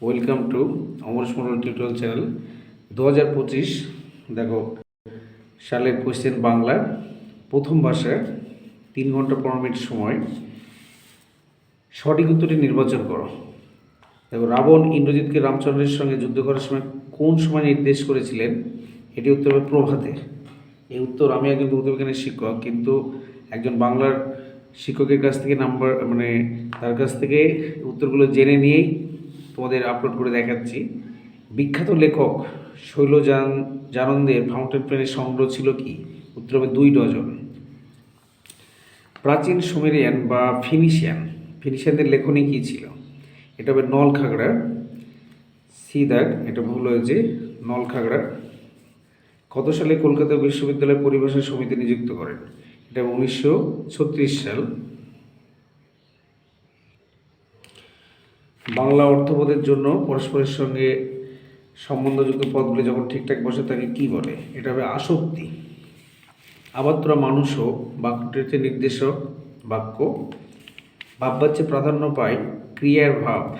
Welcome to Amaresh Mondal tutorial channel দু হাজার পঁচিশ দেখো, সালের কোয়েশ্চেন বাংলা, প্রথম ভাষায় তিন ঘণ্টা পনেরো মিনিট সময়। সঠিক উত্তরটি নির্বাচন করো। দেখো, রাবণ ইন্দ্রজিৎকে রামচন্দ্রের সঙ্গে যুদ্ধ করার সময় কোন সময় নির্দেশ করেছিলেন? এটি উত্তর হবে প্রভাতে। এই উত্তর আমি একজন ভৌতবিজ্ঞানের শিক্ষক, কিন্তু একজন বাংলার শিক্ষকের কাছ থেকে নাম্বার মানে তার কাছ থেকে উত্তরগুলো জেনে নিয়েই তোমাদের আপলোড করে দেখাচ্ছি। বিখ্যাত লেখক শৈলজান জানন্দের ফাউন্টেন পেনের সংগ্রহ ছিল কি? উত্তর হবে দুই ডজন। প্রাচীন সুমেরিয়ান বা ফিনিশিয়ান। ফিনিশিয়ানদের লেখনী কী ছিল? এটা হবে নল নলখাগড়া সিদাগ এটা ভুল হয়েছে। নলখাগড়া। কত সালে কলকাতা বিশ্ববিদ্যালয় পরিভাষা সমিতি নিযুক্ত করেন? এটা উনিশশো ছত্রিশ সাল। বাংলা অর্থবোধের জন্য পরস্পরের সঙ্গে সম্বন্ধযুক্ত পদগুলি যখন ঠিকঠাক বসে তাকে কি বলে? এটা হবে আসক্তি। আবাত্রা মানুষও বাক্যটিতে নির্দেশক, বাক্য। ভাববাচ্যে প্রাধান্য পায় ক্রিয়ার ভাব।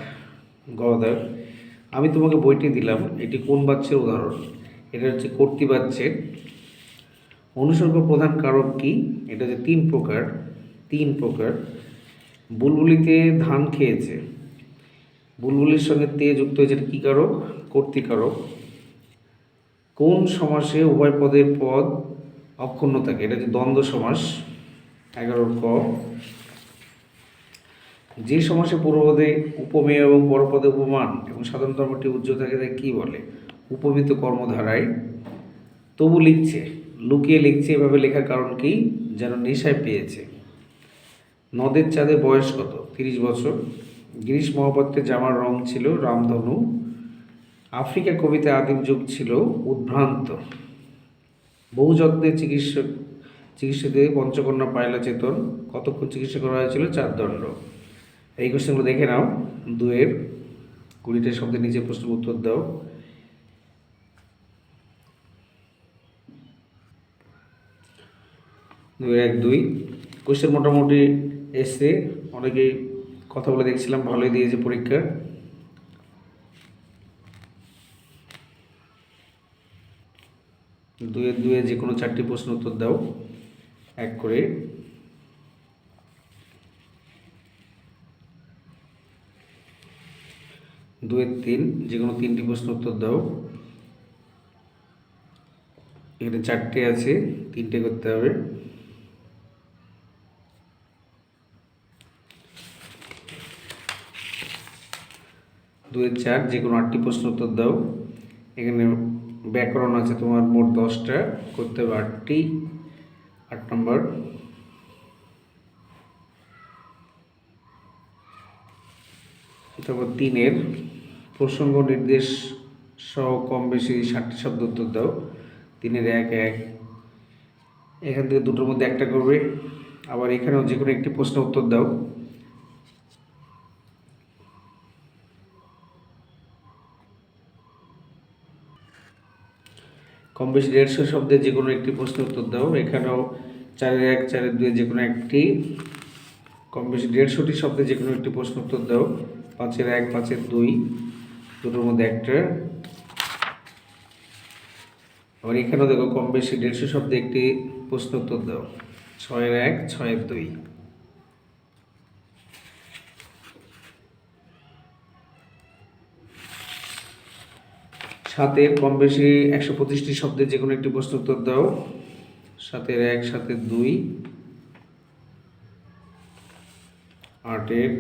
গদার আমি তোমাকে বইটি দিলাম, এটি কোন বাচ্যের উদাহরণ? এটা হচ্ছে কর্তৃবাচ্যের। অনুসর্গ প্রধান কারক কি? এটা হচ্ছে তিন প্রকার তিন প্রকার। বুলবুলিতে ধান খেয়েছে। বুলবুলির সঙ্গে তে যুক্ত হয়েছে, এটা কী কারক কর্তৃকারক কোন সমাসে উভয় পদের পদ অক্ষুণ্ণ থাকে? এটা হচ্ছে দ্বন্দ্ব সমাস, এগারোর ক। যে সমাসে পূর্বপদে উপমেয় এবং পরপদে উপমান এবং সাধারণ ধর্মটি উজ্জ্বল থাকে, তাকে কী বলে? উপমিত কর্মধারায়। তবু লিখছে, লুকিয়ে লিখছে, এভাবে লেখার কারণ কি? যেন নেশায় পেয়েছে। নদের চাঁদে বয়স কত? তিরিশ বছর। গিরিশ মহাপাত্রের জামার রং ছিল রামধনু। আফ্রিকা কবিতা আদিম যুগ ছিল উদ্ভ্রান্ত। বহু যত্নে চিকিৎসক চিকিৎসাতে পঞ্চকন্যা পায়লা চেতন। কতক্ষণ চিকিৎসা করা হয়েছিল? চার দণ্ড। এই কোশ্চেনগুলো দেখে নাও। দুয়ের কুড়িটা শব্দের নিচে প্রশ্ন উত্তর দাও। দুই এক দুই। কোশ্চেন মোটামুটি এসছে অনেকেই কথা বলে দেখছিলাম, ভালোই দিয়েছে পরীক্ষা। দুয়ের দুয়ে যে কোনো চারটি প্রশ্ন উত্তর দাও, এক করে। দুয়ের তিন, যে কোনো তিনটি প্রশ্ন উত্তর দাও। এখানে চারটে আছে, তিনটে করতে হবে। দুয়ের চার, যে কোনো আটটি প্রশ্ন উত্তর দাও। এখানে ব্যাকরণ আছে তোমার মোট দশটা, করতে হবে আটটি, আট নম্বর। তারপর তিনের, প্রসঙ্গ নির্দেশ সহ কম বেশি ষাটটি শব্দ উত্তর দাও। তিনের এক এক। এখান থেকে দুটোর মধ্যে একটা করবে। আবার এখানেও যে কোনো একটি প্রশ্ন উত্তর দাও। কম বেশি দেড়শো শব্দে যে কোনো একটি প্রশ্ন উত্তর দাও। এখানেও চারের এক, চারের দুই যে কোনো একটি, কম বেশি দেড়শোটি শব্দে যে কোনো একটি প্রশ্ন উত্তর দাও। পাঁচের এক, পাঁচের দুই, দুটোর মধ্যে একটা। আবার এখানেও দেখো কম বেশি দেড়শো শব্দে একটি প্রশ্ন উত্তর দাও। ছয়ের এক, ছয়ের দুই। সাতের কম বেশি একশো পঁচিশটি শব্দের যে কোনো একটি প্রশ্ন উত্তর দাও। সাতের এক, সাতের দুই, আটের,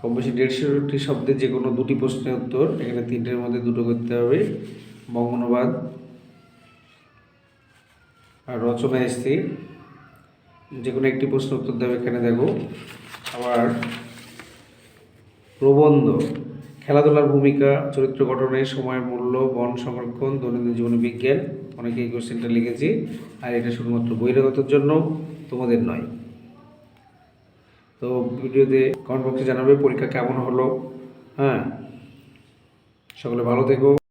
কম বেশি দেড়শোটি শব্দের যে কোনো দুটি প্রশ্নের উত্তর, এখানে তিনটের মধ্যে দুটো করতে হবে। বঙ্গনুবাদ আর রচনা স্থির যে কোনো একটি প্রশ্ন উত্তর দেবে এখানে দেখো। আবার প্রবন্ধ। খেলাধুলার ভূমিকা, চরিত্র গঠনে, সময়ের মূল্য, বন সংরক্ষণ, দৈনন্দিন জীবন বিজ্ঞান অনেকে এই কোশ্চেনটা লিখেছি, আর এটা শুধুমাত্র বহিরাগতর জন্য তোমাদের নয়। তো ভিডিওতে কমেন্ট বক্সে জানাবে পরীক্ষা কেমন হলো হ্যাঁ? সকলে ভালো থেকো।